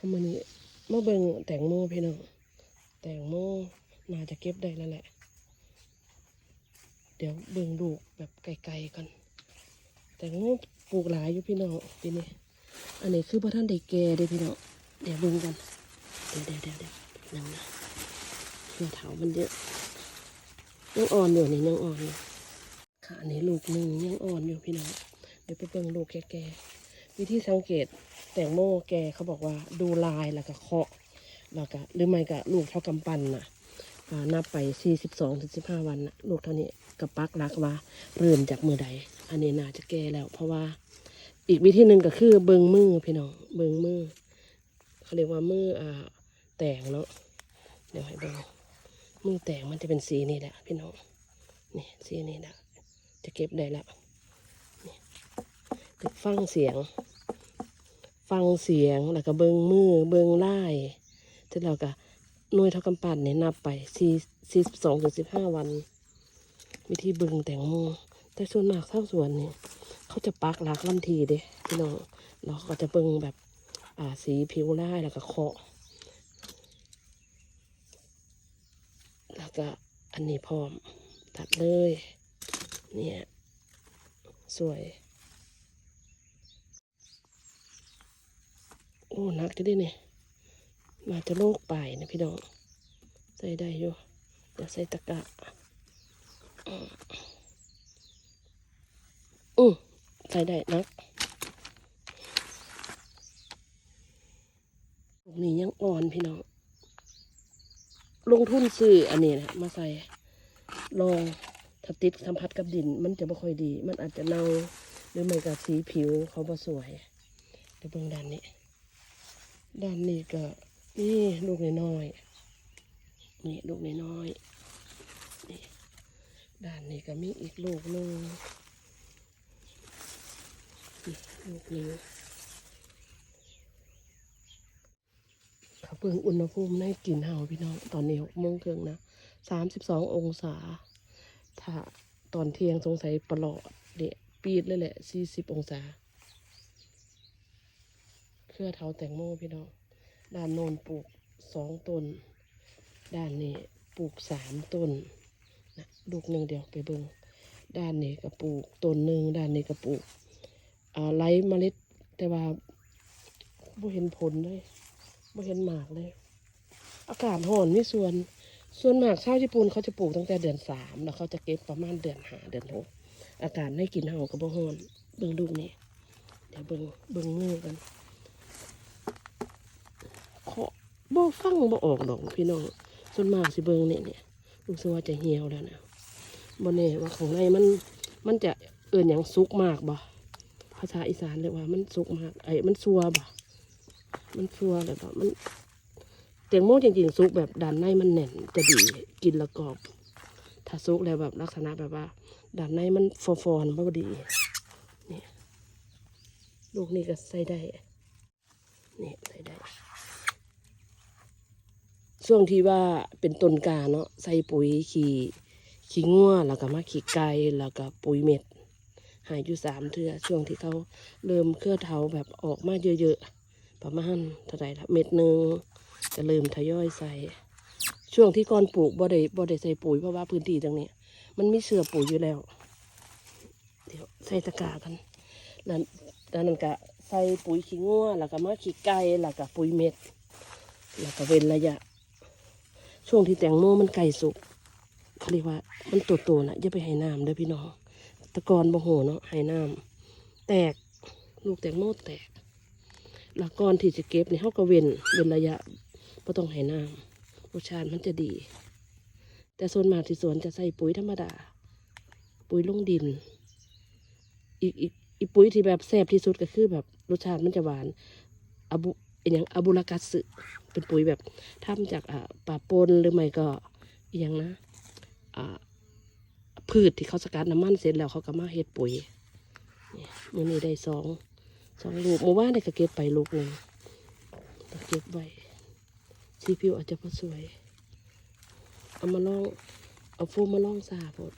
เขามานี่มาเบิ่งแตงโมพี่น้องแตงโมน่าจะเก็บได้แล้วแหละ เดี๋ยวเบิ่งดูแบบไกลๆกัน แตงโมปลูกหลายอยู่พี่น้องปีนี้อันนี้คือพระท่านได้แก่เด้พี่น้องเดี๋ยวเบิ่งกันเดี๋ยวเดี๋ยวเดี๋ยวเดี๋ยวนั่งนะเพื่อเถามันเยอะยังอ่อนอยู่นี่ยังอ่อนอยู่ค่ะอันนี้ลูกหนึ่งยังอ่อนอยู่พี่น้องเดี๋ยวไปเบิ่งลูกแก่ๆวิธีสังเกต แตงโมแกเขาบอกว่าดูลายแล้วก็เคาะแล้วก็หรือไม่ก็ลูกเท่ากำปั้นน่ะอ่านับไป 42ถึง15 วันนะลูกเท่านี้กระปักรักว่าเริ่มจากมือใด อันนี้น่าจะแก่แล้ว เพราะว่าอีกวิธีหนึ่งก็คือเบิงมือพี่น้องเบิงมือ เขาเรียกว่ามืออ่าแตงเนาะเดี๋ยวให้เบิงมือแตงมันจะเป็นสีนี้แหละพี่น้องนี่สีนี้แหละจะเก็บได้แล้วนี่ไปฟังเสียง ฟังเสียงแล้วก็เบิงมือเบิงไล่เสร็จแล้วก็นวยเท่ากำปั้นเนี่ยนับไปสี่สี่สิบสองถึงสิบห้าวัน วิธีเบิงแตงโมแต่ส่วนมากเท่าส่วนเนี่ยเขาจะปักหลักลำทีเด้พี่น้องเราก็จะเบิงแบบอ่าสีผิวไล่แล้วก็เคาะแล้วก็อันนี้พร้อมตัดเลย เนี่ย สวย โอ้หนักจะไดิเนี่ยมาจะโลกไปนะพี่น้อง ใส่ได้อยู่เดี๋ยวใส่ตะกะอืมอือใส่ได้นักลูกนี้ยังอ่อนพี่น้อง ลงทุนซื้ออันนี้นะมาใส่ลองถ้าติดสัมผัสกับดิน มันจะไม่ค่อยดี มันอาจจะเน่าหรือไม่ก็สีผิวเขาบ่สวยเดี๋ยวเบิ่งด้านนี้ ด้านนี้ก็นี่ลูกน้อยๆนี่ลูกน้อยๆนี่ด้านนี้ก็มีอีกลูกนึงนี่ลูกนี้เขาเพิ่งอุณหภูมิในกลิ่นเห่าพี่น้อง ตอนนี้หกโมงครึ่งนะสามสิบสององศา ถ้าตอนเที่ยงสงสัยประหลอดเดะปีดเลยแหละสี่สิบองศา รือเท้าแตงโมพี่น้องด้านโน้นปลูกสองต้น ด้านนี้ปลูกสามต้นนะลูกหนึ่งเดียวไปเบิงด้านนี้ก็ปลูกต้นหนึ่งด้านนี้ก็ปลูกอ่าไร้เมล็ดแต่ว่าบ่เห็นผลเลยบ่เห็นหมากเลย อากาศร้อนมีส่วน ส่วนหมากชาวญี่ปุ่นเขาจะปลูกตั้งแต่เดือนสามแล้วเขาจะเก็บประมาณเดือนหาเดือนหกอากาศไม่กินเห่ากับบ่ฮ้อนเบิ่งลูกนี่เดี๋ยวเบิ่งเบิ่งมือกัน เคาะ บ่ฟังบ่ออกดอกพี่น้องส่วนมากสิเบิ่งเนี่ยเนี่ยรู้สึกว่าจะเหี่ยวแล้วนะบ่แน่ว่าข้างในมันมันจะเอิ่นหยังสุกมากบ่ภาษาอีสานเรียกว่ามันสุกมากไอ้มันซัวบ่มันซัวเลยบ่มันแตงโมจริงๆสุกแบบด้านในมันแน่นจะดีกินแล้วกรอบ ถ้าสุกแล้วแบบลักษณะแบบว่าด้านในมันฟอๆบ่ดีนี่ลูกนี้ก็ใส่ได้นี่ใส่ได้ ช่วงที่ว่าเป็นต้นกาเนาะใส่ปุ๋ยขี้ขี้งัวแล้วก็มาขี้ไก่แล้วก็ปุ๋ยเม็ดหายอยู่สามเทื่อช่วงที่เขาเริ่มเครือเถาแบบออกมาเยอะๆ ประมาณเท่าไหร่ละเม็ดหนึ่งจะเริ่มทยอยใส่ ช่วงที่ก่อนปลูกบ่ได้บ่ได้ใส่ปุ๋ยเพราะว่าพื้นที่ตรงนี้ มันมีเสือปุ๋ยอยู่แล้ว เดี๋ยวใส่ตะกร้ากันแล้วแล้วนั่นก็ใส่ปุ๋ยขี้งัวแล้วก็มาขี้ไก่แล้วก็ปุ๋ยเม็ดแล้วก็เว้นระยะ ช่วงที่แตงโมมันไก่สุกเขาเรียกว่า มันโตๆนะอย่าไปให้น้ำเด้อพี่น้องตะกอนบ่โหเนาะให้น้ำแตกลูกแตงโมแตกแล้วก่อนที่จะเก็บเนี่เขาก็เว้นเว้นระยะบ่ต้องให้น้ำรสชาติมันจะดี แต่ส่วนมากที่สวนจะใส่ปุ๋ยธรรมดา ปุ๋ยลงดิน อีกอีกอีกปุ๋ยที่แบบแซ่บที่สุดก็คือแบบรสชาติมันจะหวานอ อย่างอบุรกัสสึเป็นปุ๋ยแบบทำจากอ่าป่าปนหรือไม่ก็อย่างนะอ่าพืชที่เขาสกัดน้ำมันเสร็จแล้วเขาก็มาเฮ็ดปุ๋ยนี่มือนี้ได้สองสองลูกเมื่อวานได้ก็เก็บไปลูกหนึ่งแต่เก็บไว้สีผิวอาจจะพอสวย เอามาลอง เอาโฟมมาลองสาพด